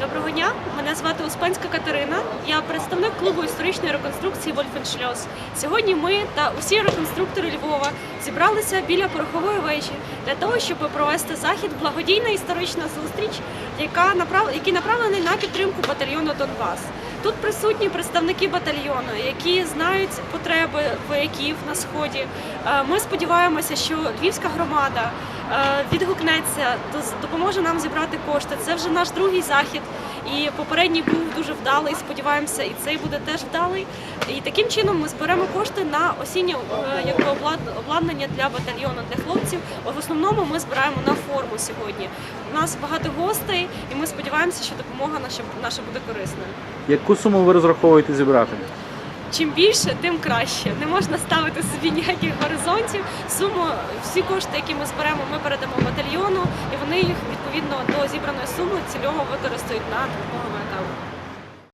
Доброго дня, мене звати Успенська Катерина. Я представник клубу історичної реконструкції Вольфеншльос. Сьогодні ми та усі реконструктори Львова зібралися біля порохової вежі для того, щоб провести захід благодійна історична зустріч, яка направ... який направлений на підтримку батальйону Донбас. Тут присутні представники батальйону, які знають потреби вояків на сході. Е, Ми сподіваємося, що львівська громада е, відгукнеться, допоможе нам зібрати кошти. Це вже наш другий захід, і попередній був дуже вдалий. Сподіваємося, і цей буде теж вдалий. І таким чином ми зберемо кошти на осіннє е, якби обладнання для батальйону для хлопців. В основному ми збираємо на форму сьогодні. У нас багато гостей, і ми сподіваємося, що допомога наша наша буде корисною. Яку суму ви розраховуєте зібрати? Чим більше, тим краще. Не можна ставити собі ніяких горизонтів. Суму, всі кошти, які ми зберемо, ми передамо батальйону, і вони їх відповідно до зібраної суми цільово використають на допомогу воякам.